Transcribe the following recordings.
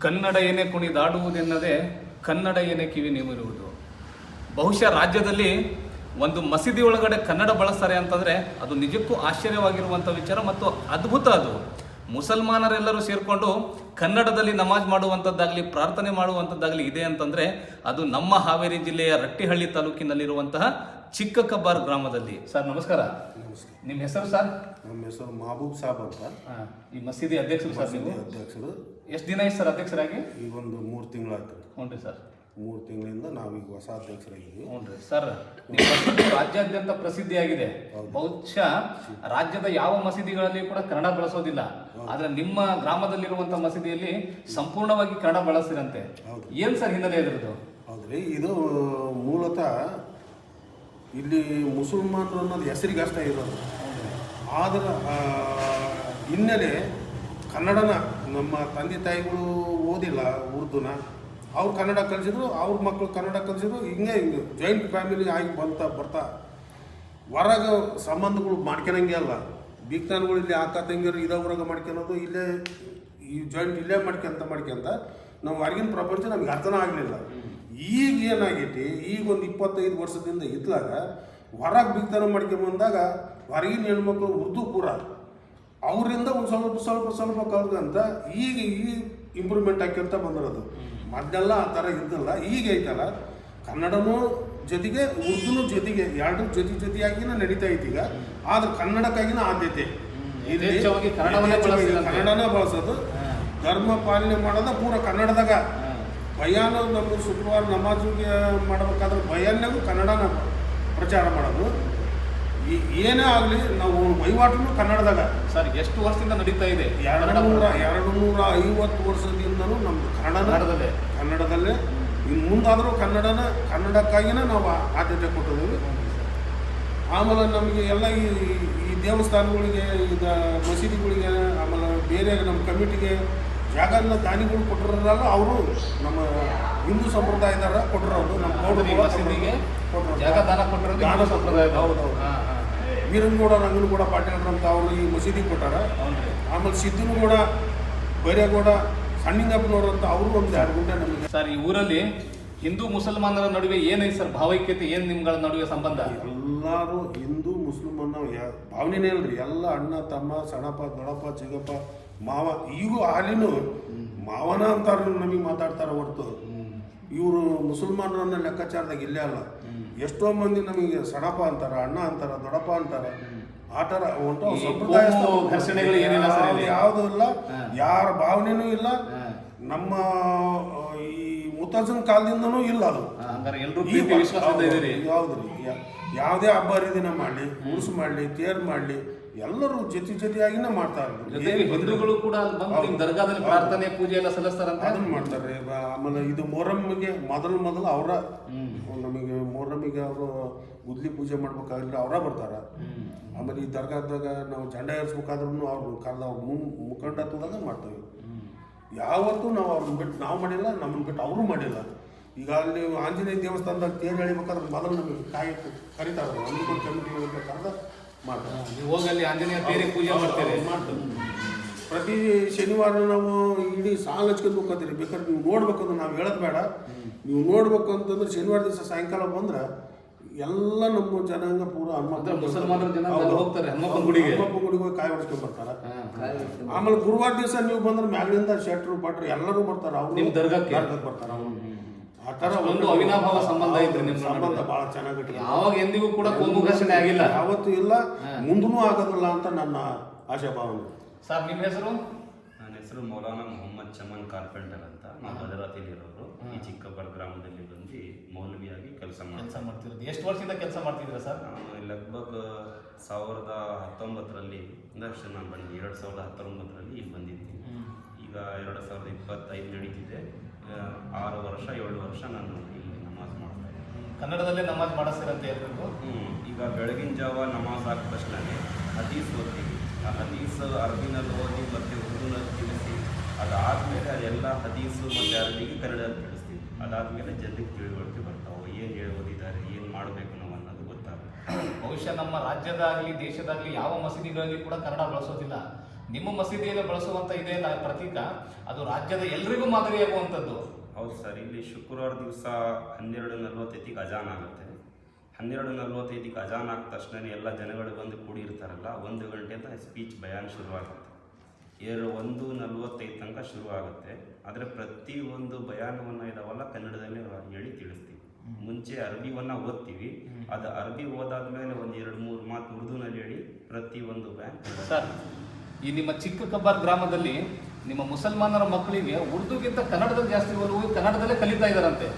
ಕನ್ನಡ ಏನೇ ಕುಣಿದಾಡುವುದೆನ್ನದೇ ಕನ್ನಡ ಏನೇ ಕಿವಿ ನಿಮಿರುವುದು ಬಹುಶಃ ರಾಜ್ಯದಲ್ಲಿ ಒಂದು ಮಸೀದಿ ಒಳಗಡೆ ಕನ್ನಡ ಬಳಸ್ತಾರೆ ಅಂತಂದ್ರೆ ಅದು ನಿಜಕ್ಕೂ ಆಶ್ಚರ್ಯವಾಗಿರುವಂಥ ವಿಚಾರ ಮತ್ತು ಅದ್ಭುತ ಅದು. ಮುಸಲ್ಮಾನರೆಲ್ಲರೂ ಸೇರಿಕೊಂಡು ಕನ್ನಡದಲ್ಲಿ ನಮಾಜ್ ಮಾಡುವಂಥದ್ದಾಗಲಿ ಪ್ರಾರ್ಥನೆ ಮಾಡುವಂಥದ್ದಾಗಲಿ ಇದೆ ಅಂತಂದರೆ ಅದು ನಮ್ಮ ಹಾವೇರಿ ಜಿಲ್ಲೆಯ ರಟ್ಟಿಹಳ್ಳಿ ತಾಲೂಕಿನಲ್ಲಿರುವಂತಹ ಚಿಕ್ಕ ಕಬ್ಬಾರ್ ಗ್ರಾಮದಲ್ಲಿ. ಸರ್ ನಮಸ್ಕಾರ. ನಿಮ್ಮ ಹೆಸರು ಸರ್? ನಮ್ಮ ಹೆಸರು ಮಹಬೂಬ್ ಸಾಬ್ ಅಂತ. ಈ ಮಸೀದಿ ಅಧ್ಯಕ್ಷರು ಸರ್ ನೀವು? ಅಧ್ಯಕ್ಷರು. ಎಷ್ಟು ದಿನ ಆಯ್ತು ಸರ್ ಅಧ್ಯಕ್ಷರಾಗಿ? ಈಗ ಒಂದು ಮೂರು ತಿಂಗಳಾಯ್ತು. ಹ್ಞೂ ರೀ ಸರ್. ಮೂರು ತಿಂಗಳಿಂದ ನಾವೀಗ ಹೊಸ ಅಧ್ಯಕ್ಷರಾಗಿದ್ದೀವಿ. ಹ್ಞೂ ಸರ್ ನಿಮ್ಮ ಮಸೀದಿ ರಾಜ್ಯಾದ್ಯಂತ ಪ್ರಸಿದ್ಧಿಯಾಗಿದೆ. ಬಹುಶಃ ರಾಜ್ಯದ ಯಾವ ಮಸೀದಿಗಳಲ್ಲಿ ಕೂಡ ಕನ್ನಡ ಬಳಸೋದಿಲ್ಲ. ಆದ್ರೆ ನಿಮ್ಮ ಗ್ರಾಮದಲ್ಲಿರುವಂಥ ಮಸೀದಿಯಲ್ಲಿ ಸಂಪೂರ್ಣವಾಗಿ ಕನ್ನಡ ಬಳಸಿರಂತೆ. ಏನು ಸರ್ ಹಿನ್ನೆಲೆ ಇದ್ರದ್ದು? ಹೌದ್ರಿ ಇದು ಮೂಲತಃ ಇಲ್ಲಿ ಮುಸಲ್ಮಾನರು ಅನ್ನೋದು ಹೆಸರಿಗೆ ಅಷ್ಟೇ ಇರೋದು. ಆದ್ರೆ ಹಿನ್ನೆಲೆ ಕನ್ನಡನ ನಮ್ಮ ತಂದೆ ತಾಯಿಗಳು ಓದಿಲ್ಲ ಉರ್ದುನ. ಅವ್ರು ಕನ್ನಡ ಕಲಿಸಿದ್ರು, ಅವ್ರ ಮಕ್ಕಳು ಕನ್ನಡ ಕಲಿಸಿದ್ರು, ಹಿಂಗೆ ಹಿಂಗೆ ಜಾಯಿಂಟ್ ಫ್ಯಾಮಿಲಿ ಆಗಿ ಬಂತ ಬರ್ತಾ ಹೊರಗೆ ಸಂಬಂಧಗಳು ಮಾಡ್ಕೊಳಂಗೆ ಅಲ್ಲ. ಬಿಗ್ತಾನ್ಗಳು ಇಲ್ಲಿ ಅಕ್ಕ ತಂಗಿಯರು ಇರೋವ್ರಾಗ ಮಾಡ್ಕೊಳೋದು ಇಲ್ಲೇ ಈ ಜಾಯಿಂಟ್ ಇಲ್ಲೇ ಮಾಡ್ಕೊಂತ ಮಾಡ್ಕೊಂತ ನಾವು ಹೊರಗಿನ ಪ್ರಪಂಚ ನಮ್ಗೆ ಅರ್ಥನ ಆಗಲಿಲ್ಲ. ಈಗ ಏನಾಗೈತಿ, ಈಗ ಒಂದು ಇಪ್ಪತ್ತೈದು ವರ್ಷದಿಂದ ಇದ್ಲಾಗ ಹೊರಗೆ ಬಿಗ್ತಾನ ಮಾಡ್ಕೊಂಬಂದಾಗ ಹೊರಗಿನ ಹೆಣ್ಮಕ್ಳು ಉರ್ದು ಪೂರ. ಅವರಿಂದ ಒಂದು ಸ್ವಲ್ಪ ಸ್ವಲ್ಪ ಸ್ವಲ್ಪ ಕಲ್ತ್ಕಂತ ಈಗ ಈ ಇಂಪ್ರೂವ್ಮೆಂಟ್ ಆಕ್ಕೊಂತ ಬಂದಿರೋದು. ಮೊದಲೆಲ್ಲ ಆ ಥರ ಇದ್ದಲ್ಲ ಈಗ ಐತಲ್ಲ ಕನ್ನಡನೂ ಜೊತೆಗೆ ಉರ್ದುನೂ ಜೊತೆಗೆ ಎರಡು ಜೊತೆ ಜೊತೆಯಾಗಿನ ನಡೀತಾ ಈಗ ಆದ್ರೆ ಕನ್ನಡಕ್ಕಾಗಿನ ಆದ್ಯತೆ. ಕನ್ನಡನ ಬಳಸೋದು. ಧರ್ಮ ಪಾಲನೆ ಮಾಡೋದ ಪೂರ ಕನ್ನಡದಾಗ. ಭಯಾನ ನಮ್ಮ ಶುಕ್ರವಾರ ನಮಾಜಿಗೆ ಮಾಡ್ಬೇಕಾದ್ರೆ ಭಯಾನ್ಯಾಗೂ ಕನ್ನಡನ ಪ್ರಚಾರ ಮಾಡೋದು. ಏನೇ ಆಗಲಿ ನಾವು ವಹಿವಾಟು ಕನ್ನಡದಾಗ ಸರ್ ಎಷ್ಟು ವರ್ಷದಿಂದ ನಡೀತಾ ಇದೆ? ಎರಡು ನೂರ ಎರಡು ನೂರ ಐವತ್ತು ವರ್ಷದಿಂದನೂ ನಮ್ದು ಕನ್ನಡ ಕನ್ನಡದಲ್ಲೇ. ಕನ್ನಡದಲ್ಲೇ. ಇನ್ನು ಮುಂದಾದರೂ ಕನ್ನಡನ ಕನ್ನಡಕ್ಕಾಗಿನೇ ನಾವು ಆದ್ಯತೆ ಕೊಟ್ಟಿದ್ದೀವಿ. ಆಮೇಲೆ ನಮಗೆ ಎಲ್ಲ ಈ ಈ ದೇವಸ್ಥಾನಗಳಿಗೆ ಈಗ ಮಸೀದಿಗಳಿಗೆ ಆಮೇಲೆ ಬೇರೆ ನಮ್ಮ ಕಮಿಟಿಗೆ ಜಾಗನ ದಾನಿಗಳು ಕೊಟ್ಟಿರೋದ್ರಲ್ಲ ಅವರು ನಮ್ಮ ಹಿಂದೂ ಸಂಪ್ರದಾಯದಾರ ಕೊಟ್ಟಿರೋದು. ನಮ್ಮ ಗೌಡ ಮಸೀದಿಗೆ ಕೊಟ್ಟಿರೋದು. ಜಾಗ ದಾನ ಕೊಟ್ಟಿರೋದು ಹೌದು. ಹೌದು, ಹಾ, ಕೂಡ ವೀರನಗೌಡ ರಂಗನಗೌಡ ಪಾಟೀಲ್ ಅಂತ ಅವರು ಈ ಮಸೀದಿ ಕೊಟ್ಟಾರ. ಆಮೇಲೆ ಸಿದ್ದನಗೌಡ ಬೈರೇಗೌಡ ಸಣ್ಣಿಂಗಪ್ಪನವರು ಅಂತ ಅವರು ಒಂದು ಎರಡು ಗುಂಟೆ ನಮಗೆ ಸರ್ ಈ ಊರಲ್ಲಿ ಹಿಂದೂ ಮುಸಲ್ಮಾನರ ನಡುವೆ ಏನೈತೆ ಸರ್? ಭಾವೈಕ್ಯತೆ ಏನು ನಿಮ್ಗಳ ನಡುವೆ ಸಂಬಂಧ? ಎಲ್ಲರೂ ಹಿಂದೂ ಮುಸ್ಲಿಮನ್ನ ಯಾ- ಭಾವನೆನೇ ಇಲ್ರಿ. ಎಲ್ಲ ಅಣ್ಣ ತಮ್ಮ ಸಣ್ಣಪ್ಪ ದೊಡ್ಡಪ್ಪ ಚಿಗಪ್ಪ ಮಾವ ಈಗೂ ಹಾಲಿನೂ ಮಾವನ ಅಂತಾರ ನಮಗೆ ಮಾತಾಡ್ತಾರ ಹೊರತು. ಇವರು ಮುಸಲ್ಮಾನರನ್ನ ಲೆಕ್ಕಾಚಾರದಾಗ ಇಲ್ಲೇ ಅಲ್ಲ. ಎಷ್ಟೋ ಮಂದಿ ನಮಗೆ ಸಡಪ ಅಂತಾರ ಅಣ್ಣ ಅಂತಾರ ದೊಡ್ಡಪ್ಪ ಅಂತಾರ. ಆ ಥರ ಸಂಪ್ರದಾಯ ಯಾವುದು ಇಲ್ಲ. ಯಾರ ಭಾವನೆನೂ ಇಲ್ಲ. ನಮ್ಮ ಈ ಮುತ್ತಜ್ಜನ ಕಾಲದಿಂದನೂ ಇಲ್ಲ ಅದು. ಯಾವ್ದ್ರಿ ಯಾವುದೇ ಹಬ್ಬ ಹರಿದಿನ ಮಾಡಲಿ ಉರುಸು ಮಾಡಲಿ ತೇರ್ ಮಾಡಲಿ ಎಲ್ಲರೂ ಜೊತೆ ಜೊತೆಯಾಗಿನೇ ಮಾಡ್ತಾರೆ ಹಿಂದೂಗಳು ಕೂಡ ದರ್ಗಾದಲ್ಲಿ ಪ್ರಾರ್ಥನೆ ಪೂಜೆ ಎಲ್ಲ ಸಲ್ಲಿಸ್ತಾರಂತ? ಅದನ್ನ ಮಾಡ್ತಾರೆ. ಆಮೇಲೆ ಇದು ಮೊಹರಮ್ಮಿಗೆ ಮೊದಲು ಮೊದಲು ಅವರ ನಮಗೆ ಮೊಹರಮ್ಮಿಗೆ ಅವರು ಗುದ್ಲಿ ಪೂಜೆ ಮಾಡ್ಬೇಕಾದ್ರೆ ಅವರ ಬರ್ತಾರೆ. ಆಮೇಲೆ ಈ ದರ್ಗಾದಾಗ ನಾವು ಜಂಡ ಏರ್ಸ್ಬೇಕಾದ್ರೂ ಅವ್ರು ಕರೆದ ಅವ್ರ ಮುನ್ ಮುಖಂಡತ್ವದಾಗ ಮಾಡ್ತೇವೆ. ಯಾವತ್ತೂ ನಾವು ಅವ್ರನ್ನ ಬಿಟ್ಟು ನಾವು ಮಾಡಿಲ್ಲ ನಮ್ಮನ್ನು ಬಿಟ್ಟು ಅವರು ಮಾಡಿಲ್ಲ. ಈಗ ಅಲ್ಲಿ ಆಂಜನೇಯ ದೇವಸ್ಥಾನದಾಗ ತೇರು ಎಳಿಬೇಕಾದ್ರೆ ಮೊದಲು ನಮಗೆ ಕಾಯಿ ಕರಿತಾರೆ ಅಲ್ಲಿ ಕಮಿಟಿ ಕರೆದ ಮಾಡ್ತಾರೆ. ಹೋಗಿ ಅಲ್ಲಿ ಆಂಜನೇಯ ಪೂಜೆ ಮಾಡ್ತೇವೆ ಮಾಡ್ತೇವೆ ಪ್ರತಿ ಶನಿವಾರ ನಾವು ಇಡೀ ಸಾಲ ಹಚ್ಕೊಂಡು ಹೋಗ್ತೀರಿ ಬೇಕಾದ್ರೆ ನೀವು ನೋಡ್ಬೇಕಂದ್ರೆ ನಾವು ಹೇಳೋದು ಬೇಡ. ನೀವು ನೋಡ್ಬೇಕು ಅಂತಂದ್ರೆ ಶನಿವಾರ ದಿವಸ ಸಾಯಂಕಾಲ ಬಂದ್ರೆ ಎಲ್ಲ ನಮ್ಮ ಜನಾಂಗ ಪೂರ ಮುಸಲ್ಮಾನರ ಜನ ಹೋಗ್ತಾರೆ, ಹನುಮಪ್ಪನ ಗುಡಿಗೆ. ಹನುಮಪ್ಪನ ಗುಡಿಗೆ ಹೋಗಿ ಕಾಯಿ ಹೊಡ್ಸ್ಕೊಂಡು ಬರ್ತಾರೆ. ಆಮೇಲೆ ಗುರುವಾರ ದಿವಸ ನೀವು ಬಂದ್ರೆ ಮ್ಯಾಲಿಂದ ಶೆಟ್ರು ಪಟ್ರು ಎಲ್ಲರೂ ಬರ್ತಾರೆ. ಅವ್ರು ನಿಮ್ ದರ್ಗಕ್ಕೆ? ಬರ್ತಾರೆ. ಅವರು ಆ ಥರ ಒಂದು ಅವಿನಾಭಾವ ಸಂಬಂಧ ಐತ್ರಿ ನಿಮ್ಮ. ಸಂಬಂಧ ಭಾಳ ಚೆನ್ನಾಗಿ ಯಾವಾಗ ಎಂದಿಗೂ ಕೂಡ ಘರ್ಷಣೆ ಆಗಿಲ್ಲ. ಯಾವತ್ತೂ ಇಲ್ಲ. ಮುಂದೂ ಆಗೋದಿಲ್ಲ ಅಂತ ನನ್ನ ಆಶಾಭಾವನೆ. ಸರ್ ನಿಮ್ಮ ಹೆಸರು? ನನ್ನ ಹೆಸರು ಮೌಲಾನಾ ಮೊಹಮ್ಮದ್ ಚಮನ್ ಕಾರ್ಪೆಂಟರ್ ಅಂತ. ನಾವು ಇರೋರು. ಈ ಚಿಕ್ಕಬ್ಬರ ಗ್ರಾಮದಲ್ಲಿ ಬಂದು ಮೌಲ್ವಿಯಾಗಿ ಕೆಲಸ ಕೆಲಸ ಮಾಡ್ತಿರೋದು. ಎಷ್ಟು ವರ್ಷದಿಂದ ಕೆಲಸ ಮಾಡ್ತಿದ್ದೀರಾ ಸರ್? ನಾನು ಲಗ್ಭಗ್ ಸಾವಿರದ ಹತ್ತೊಂಬತ್ತರಲ್ಲಿ ಇಂದಷ್ಟು ನಾನು ಬಂದು ಎರಡು ಸಾವಿರದ ಹತ್ತೊಂಬತ್ತರಲ್ಲಿ ಇಲ್ಲಿ ಬಂದಿದ್ದೀನಿ. ಈಗ ಎರಡು ಸಾವಿರದ ಇಪ್ಪತ್ತೈದು ನಡೀತಿದೆ. ಆರು ವರ್ಷ ಏಳು ವರ್ಷ ನಾನು ಇಲ್ಲಿ ನಮಾಜ್ ಮಾಡ್ತಾ ಇದ್ದೀನಿ. ಕನ್ನಡದಲ್ಲೇ ನಮಾಜ್ ಮಾಡಿಸ್ತೀರಂತ ಹೇಳ್ಬೇಕು. ಈಗ ಬೆಳಗಿನ ಜಾವ ನಮಾಜ್ ಆದ ತಕ್ಷಣ ಅತಿ ಓದ್ತೀವಿ ಆ ಹದೀಸ್ ಅರಬಿನಲ್ಲಿ ಓದಿ ಮತ್ತು ಉರ್ದುನಲ್ಲಿ ತಿಳಿಸಿ ಅದಾದಮೇಲೆ ಅದೆಲ್ಲ ಹದೀಸು ಮತ್ತು ಅರಬಿಗೆ ಕನ್ನಡದಲ್ಲಿ ತಿಳಿಸ್ತೀವಿ. ಅದಾದಮೇಲೆ ಜನರಿಗೆ ತಿಳುವಳಿಕೆ ಬರ್ತಾವೆ. ಏನು ಹೇಳಿ ಓದಿದ್ದಾರೆ ಏನು ಮಾಡಬೇಕು ನಾವು ಅನ್ನೋದು ಗೊತ್ತಾಗುತ್ತೆ. ಬಹುಶಃ ನಮ್ಮ ರಾಜ್ಯದಾಗಲಿ ದೇಶದಾಗಲಿ ಯಾವ ಮಸೀದಿಗಳಲ್ಲಿ ಕೂಡ ಕನ್ನಡ ಬಳಸೋದಿಲ್ಲ. ನಿಮ್ಮ ಮಸೀದಿಯಲ್ಲಿ ಬಳಸುವಂತ ಇದೇ ನಾ ಪ್ರತೀಕ ಅದು ರಾಜ್ಯದ ಎಲ್ರಿಗೂ ಮಾದರಿಯಾಗುವಂಥದ್ದು ಹೌದು ಸರ್ ಇಲ್ಲಿ ಶುಕ್ರವಾರ ದಿವಸ ಹನ್ನೆರಡು ನಲ್ವತ್ತೈದಿಗೆ ಅಜಾನ್ ಆಗುತ್ತೆ. ಹನ್ನೆರಡು ನಲ್ವತ್ತೈದಕ್ಕೆ ಅಜಾನ್ ಆದ ತಕ್ಷಣ ಎಲ್ಲ ಜನಗಳು ಬಂದು ಕೂಡಿರ್ತಾರಲ್ಲ ಒಂದು ಗಂಟೆ ಅಂತ ಸ್ಪೀಚ್ ಬಯಾನ್ ಶುರುವಾಗುತ್ತೆ. ಎರಡು ಒಂದು ನಲ್ವತ್ತೈದು ತನಕ ಶುರು ಆಗುತ್ತೆ ಆದರೆ ಪ್ರತಿ ಒಂದು ಬಯಾನವನ್ನು ಇದಾವಲ್ಲ ಕನ್ನಡದಲ್ಲಿ ಹೇಳಿ ತಿಳಿಸ್ತೀವಿ. ಮುಂಚೆ ಅರಬಿವನ್ನ ಓದ್ತೀವಿ. ಅದು ಅರಬಿ ಓದಾದ್ಮೇಲೆ ಒಂದು ಎರಡು ಮೂರು ಮಾತು ಉರ್ದುನಲ್ಲಿ ಹೇಳಿ ಪ್ರತಿ ಒಂದು ಬ್ಯಾನ್ ಸರ್ ಈ ನಿಮ್ಮ ಚಿಕ್ಕ ಕಬ್ಬಾರ್ ಗ್ರಾಮದಲ್ಲಿ ನಿಮ್ಮ ಮುಸಲ್ಮಾನರ ಮಕ್ಕಳಿಗೆ ಉರ್ದುಗಿಂತ ಕನ್ನಡದಲ್ಲಿ ಜಾಸ್ತಿ ಓದುವ ಕನ್ನಡದಲ್ಲೇ ಕಲಿತಾ ಇದ್ದಾರಂತೆ.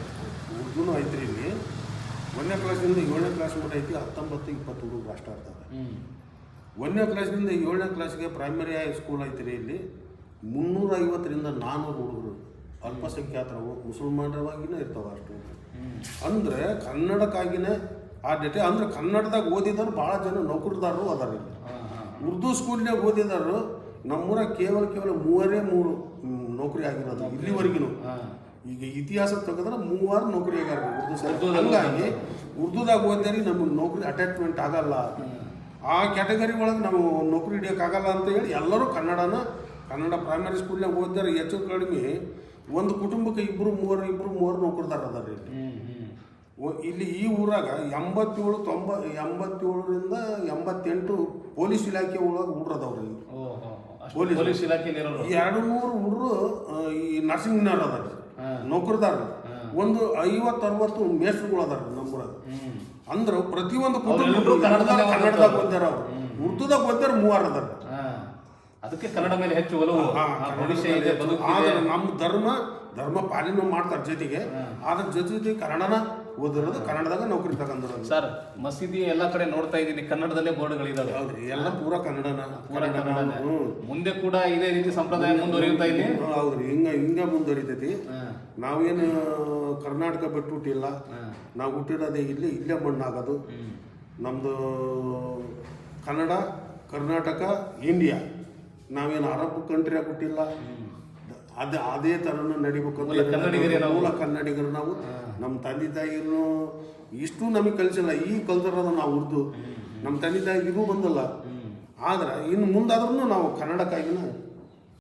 ಉರ್ದುನೂ ಐತ್ರಿ ಇಲ್ಲಿ. ಒಂದನೇ ಕ್ಲಾಸಿಂದ ಏಳನೇ ಕ್ಲಾಸ್ ಮಟ್ಟ ಐತಿ ಹತ್ತೊಂಬತ್ತು ಇಪ್ಪತ್ತು ಹುಡುಗರು ಅಷ್ಟ ಇರ್ತವೆ ಒಂದನೇ ಕ್ಲಾಸ್ನಿಂದ ಏಳನೇ ಕ್ಲಾಸ್ಗೆ ಪ್ರೈಮರಿ ಹೈ ಸ್ಕೂಲ್ ಐತ್ರಿ ಇಲ್ಲಿ. ಮುನ್ನೂರ ಐವತ್ತರಿಂದ ನಾನ್ನೂರು ಹುಡುಗರು ಅಲ್ಪಸಂಖ್ಯಾತರವು ಮುಸಲ್ಮಾನರವಾಗಿನೇ ಇರ್ತಾವೆ ಅಷ್ಟು. ಅಂದರೆ ಕನ್ನಡಕ್ಕಾಗಿನೇ ಆ ಡೇಟೆ ಅಂದ್ರೆ ಕನ್ನಡದಾಗ ಓದಿದವರು ಭಾಳ ಜನ ನೌಕರದಾರರು ಅದಾರ ಇಲ್ಲಿ. ಉರ್ದು ಸ್ಕೂಲ್ನಾಗ ಓದಿದವರು ನಮ್ಮೂರ ಕೇವಲ ಕೇವಲ ಮೂವರೇ ಮೂರು ನೌಕರಿ ಆಗಿರೋದು ಇಲ್ಲಿವರೆಗಿನೂ. ಈಗ ಇತಿಹಾಸ ತೆಗೆದ್ರೆ ಮೂವಾರು ನೌಕರಿ ಉರ್ದು ಸರ್. ಹಂಗಾಗಿ ಉರ್ದುದಾಗ ಓದಿದ್ರೆ ನಮಗೆ ನೌಕರಿ ಅಟ್ಯಾಚ್ಮೆಂಟ್ ಆಗಲ್ಲ. ಆ ಕ್ಯಾಟಗರಿ ಒಳಗೆ ನಾವು ನೌಕರಿ ಹಿಡಿಯೋಕ್ಕಾಗಲ್ಲ ಅಂತ ಹೇಳಿ ಎಲ್ಲರೂ ಕನ್ನಡನ ಕನ್ನಡ ಪ್ರೈಮರಿ ಸ್ಕೂಲ್ನಾಗ ಓದಿದಾರೆ ಹೆಚ್ಚು ಕಡಿಮೆ ಒಂದು ಕುಟುಂಬಕ್ಕೆ ಇಬ್ಬರು ಮೂವರು ಇಬ್ಬರು ಮೂವರು ನೌಕರದಾರ ಅದಾರ ಇಲ್ಲಿ. ಈ ಊರಾಗ ಎಂಬತ್ತೇಳು ತೊಂಬ ಎಂಬತ್ತೇಳರಿಂದ ಎಂಬತ್ತೆಂಟು ಪೊಲೀಸ್ ಇಲಾಖೆ ಒಳಗೆ ಹುಡ್ರದವ್ರಿ ಪೊಲೀಸ್. ಇರೋರು. ಎರಡು ನೂರು ಹುಡ್ರು ಈ ನರ್ಸಿಂಗ್ನವ್ರು ಅದಾರ ನೌಕರದಾರ ಒಂದು ಐವತ್ತು ಅರವತ್ತು ಮೇಸ್ಟ್ರುಗಳು ಅದಾರ ನಮ್ಮೂರಾಗ ಅಂದ್ರೆ ಪ್ರತಿಯೊಂದು ಕುಟುಂಬ ಕನ್ನಡದಾಗ ಕನ್ನಡದಾಗ ಬಂದಾರ ಅವ್ರು. ಉರ್ದುದಾಗ ಬಂದಾರ ಮೂವರು ಅದಾರ. ಅದಕ್ಕೆ ಕನ್ನಡ ಮೇಲೆ ಹೆಚ್ಚು ಒಲವು ಆದ್ರೆ ನಮ್ಮ ಧರ್ಮ ಧರ್ಮ ಪಾಲನೆ ಮಾಡ್ತಾರ ಜೊತೆಗೆ. ಅದ್ರ ಜೊತೆ ಜೊತೆ ಕನ್ನಡನ ಓದಿರೋದು ಕನ್ನಡದಾಗ ನೌಕರಿ ತಗೊಂಡ್ರು ಸರ್ ಮಸೀದಿ ಎಲ್ಲಾ ಕಡೆ ನೋಡ್ತಾ ಇದ್ದೀನಿ. ಕನ್ನಡದಲ್ಲೇ ಬೋರ್ಡ್ಗಳಿದಾವೆ ಹೌದ್ರಿ ಎಲ್ಲ ಪೂರ ಕನ್ನಡನ ಪೂರ ಕನ್ನಡ. ಮುಂದೆ ಕೂಡ ಇದೇ ರೀತಿ ಸಂಪ್ರದಾಯ ಮುಂದುವರಿಯುತ್ತಾ ಇದೆ? ಹ್ಞೂ, ಹೌದ್ರಿ ಹಿಂಗ ಹಿಂಗ ಮುಂದುವರಿತೈತಿ. ನಾವೇನು ಕರ್ನಾಟಕ ಬಿಟ್ಟು ಹುಟ್ಟಿಲ್ಲ. ನಾವು ಹುಟ್ಟಿರೋದೇ ಇಲ್ಲಿ ಇಲ್ಲೇ ಮಣ್ಣಾಗೋದು. ನಮ್ಮದು ಕನ್ನಡ ಕರ್ನಾಟಕ ಇಂಡಿಯಾ. ನಾವೇನು ಅರಬ್ ಕಂಟ್ರಿಯಾಗ ಹುಟ್ಟಿಲ್ಲ. ಅದೇ ಅದೇ ಥರನ ನಡಿಬೇಕು ಅಂತ ಮೂಲ ಕನ್ನಡಿಗರು ನಾವು. ನಮ್ಮ ತಂದೆ ತಾಯಿಗೂ ಇಷ್ಟು ನಮಗೆ ಕಲಿಸಿಲ್ಲ. ಈ ಕಲ್ತಿರೋದು ನಾವು ಉರ್ದು. ನಮ್ಮ ತಂದೆ ತಾಯಿಗೂ ಬಂದಲ್ಲ. ಆದ್ರೆ ಇನ್ನು ಮುಂದಾದ್ರೂ ನಾವು ಕನ್ನಡಕ್ಕಾಗಿನ